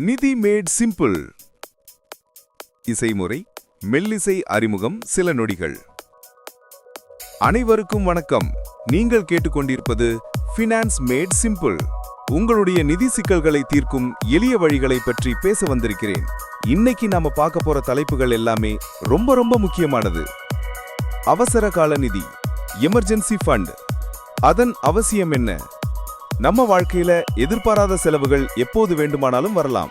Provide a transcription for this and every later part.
நிதி mat simple. இசைமுறை மெல்லிசை அறிமுகம் சில நொடிகள். அனைவருக்கும் வணக்கம். நீங்கள் கேட்டுக்கொண்டிருப்பது ஃபினான்ஸ் மேட் சிம்பிள் உங்களுடைய நிதி சிக்கல்களை தீர்க்கும் எளிய வழிகளை பற்றி பேச வந்திருக்கிறேன். இன்னைக்கு நாம பார்க்க போற தலைப்புகள் எல்லாமே ரொம்ப ரொம்ப முக்கியமானது. அவசர கால நிதி எமர்ஜென்சி ஃபண்ட் அதன் அவசியம் என்ன? நம்ம வாழ்க்கையில எதிர்பாராத செலவுகள் எப்போது வேண்டுமானாலும் வரலாம்.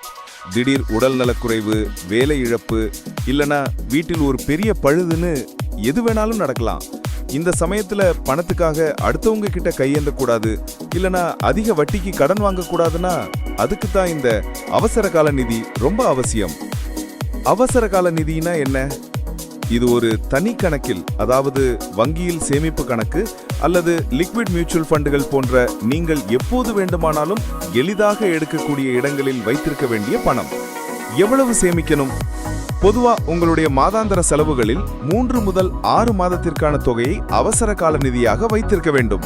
திடீர் உடல் நலக்குறைவு வேலை இழப்பு இல்லனா வீட்டில் ஒரு பெரிய பழுதுன்னு எது வேணாலும் நடக்கலாம். இந்த சமயத்துல பணத்துக்காக அடுத்தவங்க கிட்ட கையேந்த கூடாது இல்லனா அதிக வட்டிக்கு கடன் வாங்க கூடாதுன்னா அதுக்கு தான் இந்த அவசர கால நிதி ரொம்ப அவசியம். அவசர கால நிதினா என்ன? இது ஒரு தனி கணக்கில் அதாவது வங்கியில் சேமிப்பு கணக்கு அல்லது லிக்விட் மியூச்சுவல் ஃபண்டுகள் போன்ற நீங்கள் எப்போது வேண்டுமானாலும் எளிதாக எடுக்கக்கூடிய இடங்களில் வைத்திருக்க வேண்டிய பணம். எவ்வளவு சேமிக்கணும்? பொதுவா உங்களுடைய மாதாந்திர செலவுகளில் மூன்று முதல் ஆறு மாதத்திற்கான தொகையை அவசர கால நிதியாக வைத்திருக்க வேண்டும்.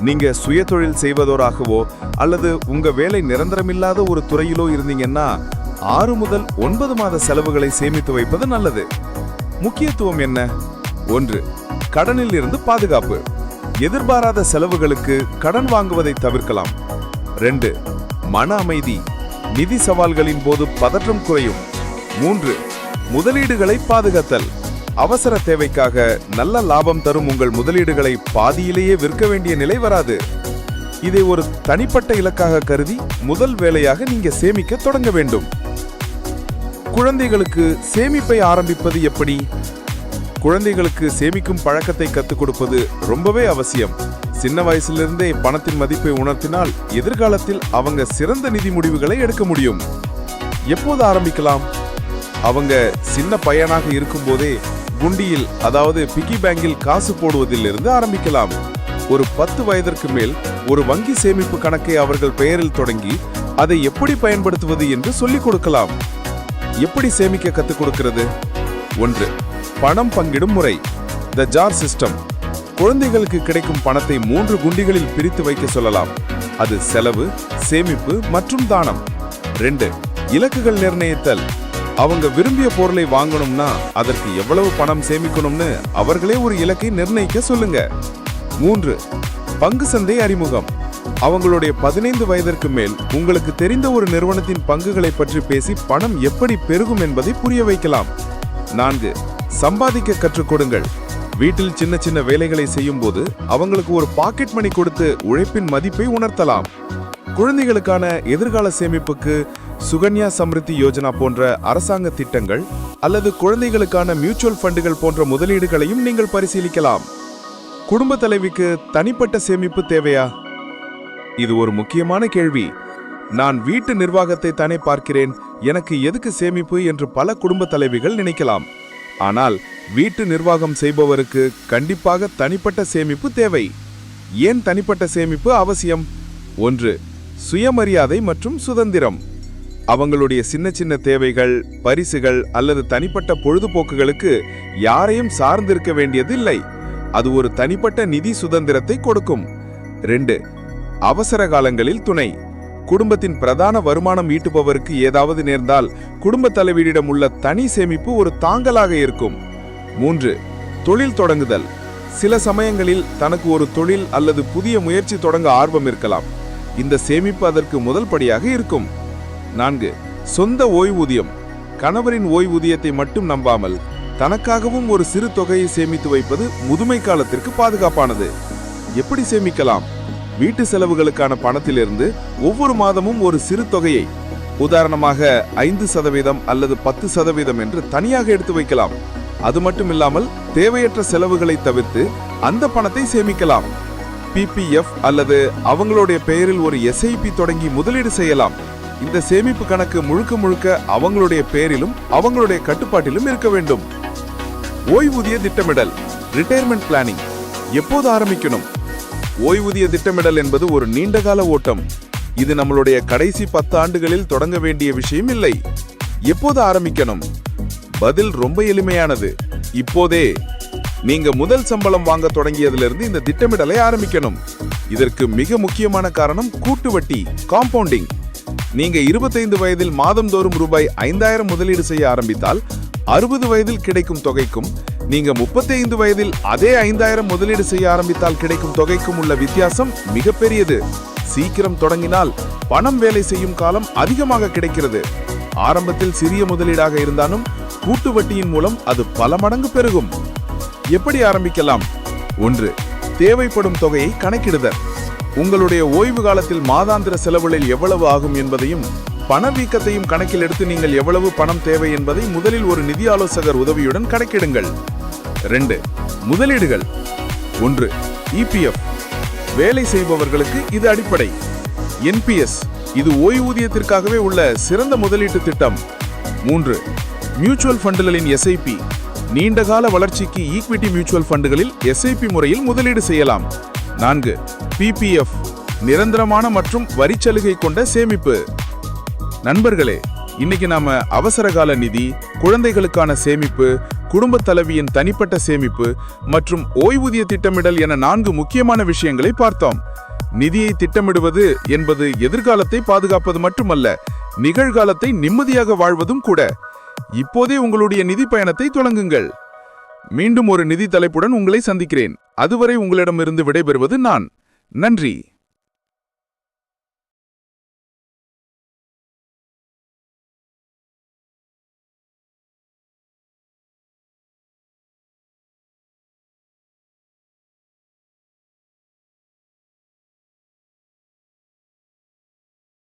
நீங்க சுயதொழில் செய்வதோராகவோ அல்லது உங்க வேலை நிரந்தரமில்லாத ஒரு துறையிலோ இருந்தீங்கன்னா ஆறு முதல் ஒன்பது மாத செலவுகளை சேமித்து வைப்பது நல்லது. முக்கியத்துவம் என்ன? ஒன்று கடனில் இருந்து பாதுகாப்பு. எதிர்பாராத செலவுகளுக்கு கடன் வாங்குவதை தவிர்க்கலாம். ரெண்டு மன அமைதி. நிதி சவால்களின் போது பதற்றம் குறையும். மூன்று முதலீடுகளை பாதுகாத்தல். அவசர தேவைக்காக நல்ல லாபம் தரும் உங்கள் முதலீடுகளை பாதியிலேயே விற்க வேண்டிய நிலை வராது. இதை ஒரு தனிப்பட்ட இலக்காக கருதி முதல் வேலையாக நீங்க சேமிக்க தொடங்க வேண்டும். குழந்தைகளுக்கு சேமிப்பை ஆரம்பிப்பது எப்படி? குழந்தைகளுக்கு சேமிக்கும் பழக்கத்தை கத்துக் கொடுப்பது ரொம்பவே அவசியம். சின்ன வயசிலிருந்தே பணத்தின் மதிப்பை உணர்த்தினால் எதிர்காலத்தில் அவங்க சிறந்த நிதி முடிவுகளை எடுக்க முடியும். எப்போது ஆரம்பிக்கலாம்? அவங்க சின்ன பையனாக இருக்கும்போதே குண்டியில் அதாவது பிக்கி பேங்கில் காசு போடுவதிலிருந்து ஆரம்பிக்கலாம். ஒரு பத்து வயதிற்கு மேல் ஒரு வங்கி சேமிப்பு கணக்கை அவர்கள் பெயரில் தொடங்கி அதை எப்படி பயன்படுத்துவது என்று சொல்லிக் கொடுக்கலாம். எப்படி சேமிக்க கத்துக் கொடுக்கிறது? ஒன்று பணம் பங்கிடும் முறை. த ஜார் சிஸ்டம் குழந்தைகளுக்கு கிடைக்கும் பணத்தை மூன்று குண்டிகளில் பிரித்து வைக்க சொல்லலாம். அது செலவு சேமிப்பு மற்றும் தானம். ரெண்டு இலக்குகள் நிர்ணயித்தல். அவங்க விரும்பிய பொருளை வாங்கணும்னா அதற்கு எவ்வளவு பணம் சேமிக்கணும்னு அவர்களே ஒரு இலக்கை நிர்ணயிக்க சொல்லுங்க. மூன்று பங்கு சந்தை அறிமுகம். அவங்களுடைய பதினைந்து வயதிற்கு மேல் உங்களுக்கு தெரிந்த ஒரு நிறுவனத்தின் பங்குகளை பற்றி பேசி பணம் எப்படி பெருகும் என்பதை புரிய வைக்கலாம். நான்கு சம்பாதிக்க கற்றுக் கொடுங்கள். வீட்டில் சின்ன சின்ன வேலைகளை செய்யும் போது அவங்களுக்கு ஒரு பாக்கெட் மணி கொடுத்து உழைப்பின் மதிப்பை உணர்த்தலாம். குழந்தைகளுக்கான எதிர்கால சேமிப்புக்கு சுகன்யா சம்ருத்தி யோஜனா போன்ற அரசாங்க திட்டங்கள் அல்லது குழந்தைகளுக்கான மியூச்சுவல் ஃபண்டுகள் போன்ற முதலீடுகளையும் நீங்கள் பரிசீலிக்கலாம். குடும்ப தலைவிக்கு தனிப்பட்ட சேமிப்பு தேவையா? இது ஒரு முக்கியமான கேள்வி. நான் வீட்டு நிர்வாகத்தை தானே பார்க்கிறேன். எனக்கு எதுக்கு சேமிப்பு என்று பல குடும்ப தலைவிகள் நினைக்கலாம். ஆனால் வீட்டு நிர்வாகம் செய்பவருக்கு கண்டிப்பாக தனிப்பட்ட சேமிப்பு தேவை. ஏன் தனிப்பட்ட சேமிப்பு அவசியம்? ஒன்று சுயமரியாதை மற்றும் சுதந்திரம். அவங்களுடைய சின்ன சின்ன தேவைகள் பரிசுகள் அல்லது தனிப்பட்ட பொழுதுபோக்குகளுக்கு யாரையும் சார்ந்திருக்க வேண்டியதில்லை அது ஒரு தனிப்பட்ட நிதி சுதந்திரத்தை கொடுக்கும். ரெண்டு அவசர காலங்களில் துணை. குடும்பத்தின் பிரதான வருமானம் ஈட்டுபவருக்கு ஏதாவது நேர்ந்தால் குடும்ப தலைவீடிடம் உள்ள தனி சேமிப்பு ஒரு தாங்கலாக இருக்கும். மூன்று தொழில் தொடங்குதல். சில சமயங்களில் தனக்கு ஒரு தொழில் அல்லது புதிய முயற்சி தொடங்க ஆர்வம் இருக்கலாம். இந்த சேமிப்பு அதற்கு முதல் படியாக இருக்கும். நான்கு சொந்த ஓய்வூதியம். கணவரின் ஓய்வூதியத்தை மட்டும் நம்பாமல் தனக்காகவும் ஒரு சிறு தொகையை சேமித்து வைப்பது முதுமை காலத்திற்கு பாதுகாப்பானது. எப்படி சேமிக்கலாம்? வீட்டு செலவுகளுக்கான பணத்திலிருந்து ஒவ்வொரு மாதமும் ஒரு சிறு தொகையை உதாரணமாக ஐந்து சதவீதம் அல்லது பத்து சதவீதம் என்று தனியாக எடுத்து வைக்கலாம். அது மட்டும் இல்லாமல் தேவையற்ற செலவுகளை தவிர்த்து அந்த பணத்தை சேமிக்கலாம். பிபிஎஃப் அல்லது அவங்களுடைய பெயரில் ஒரு எஸ்ஐபி தொடங்கி முதலீடு செய்யலாம். இந்த சேமிப்பு கணக்கு முழுக்க முழுக்க அவங்களுடைய பெயரிலும் அவங்களுடைய கட்டுப்பாட்டிலும் இருக்க வேண்டும். ஓய்வூதிய திட்டமிடல் ரிட்டையர்மெண்ட் பிளானிங் எப்போது ஆரம்பிக்கணும்? ஓய்வூதிய திட்டமிடல் என்பது ஒரு நீண்டகால ஓட்டம். இது நம்மளுடைய கடைசி பத்து ஆண்டுகளில் தொடங்க வேண்டிய விஷயம் இல்லை. எப்போது ஆரம்பிக்கணும்? பதில் ரொம்ப எளிமையானது. இப்போதே நீங்க முதல் சம்பளம் வாங்க தொடங்கியதிலிருந்து இந்த திட்டமிடலை ஆரம்பிக்கணும். இதற்கு மிக முக்கியமான காரணம் கூட்டு வட்டி காம்பவுண்டிங் நீங்க இருபத்தைந்து வயதில் மாதந்தோறும் ரூபாய் ஐந்தாயிரம் முதலீடு செய்ய ஆரம்பித்தால் அறுபது வயதில் கிடைக்கும் தொகைக்கும் நீங்க முப்பத்தைந்து வயதில் அதே ஐந்தாயிரம் முதலீடு செய்ய ஆரம்பித்தால் கிடைக்கும் தொகைக்கும் உள்ள வித்தியாசம் மிகப்பெரியது. சீக்கிரம் தொடங்கினால் பணம் வேலை செய்யும் காலம் அதிகமாக கிடைக்கிறது. ஆரம்பத்தில் சிறிய முதலீடாக இருந்தாலும் கூட்டு வட்டியின் மூலம் அது பல மடங்கு பெருகும். எப்படி ஆரம்பிக்கலாம்? ஒன்று தேவைப்படும் தொகையை கணக்கிடுதல். உங்களுடைய ஓய்வு காலத்தில் மாதாந்திர செலவுகளில் எவ்வளவு ஆகும் என்பதையும் பணவீக்கத்தையும் கணக்கில் எடுத்து நீங்கள் எவ்வளவு பணம் தேவை என்பதை முதலில் ஒரு நிதி ஆலோசகர் உதவியுடன் கணக்கிடுங்கள். ரெண்டு முதலீடுகள். ஒன்று இபிஎஃப் வேலை செய்பவர்களுக்கு இது அடிப்படை. என்பிஎஸ் இது ஓய்வூதியத்திற்காகவே உள்ள சிறந்த முதலீட்டு திட்டம். மூன்று மியூச்சுவல் ஃபண்டுகளின் எஸ்ஐபி நீண்டகால வளர்ச்சிக்கு ஈக்விட்டி மியூச்சுவல் ஃபண்டுகளில் எஸ்ஐபி முறையில் முதலீடு செய்யலாம். நான்கு பிபிஎஃப் நிரந்தரமான மற்றும் வரிச்சலுகை கொண்ட சேமிப்பு. நண்பர்களே இன்னைக்கு நாம அவசரகால நிதி குழந்தைகளுக்கான சேமிப்பு குடும்ப தலைவியின் தனிப்பட்ட சேமிப்பு மற்றும் ஓய்வூதிய திட்டமிடல் என நான்கு முக்கியமான விஷயங்களை பார்த்தோம். நிதியை திட்டமிடுவது என்பது எதிர்காலத்தை பாதுகாப்பது மட்டுமல்ல நிகழ்காலத்தை நிம்மதியாக வாழ்வதும் கூட. இப்போதே உங்களுடைய நிதி பயணத்தை தொடங்குங்கள். மீண்டும் ஒரு நிதி தலைப்புடன் உங்களை சந்திக்கிறேன். அதுவரை உங்களிடமிருந்து விடைபெறுவது நான். நன்றி.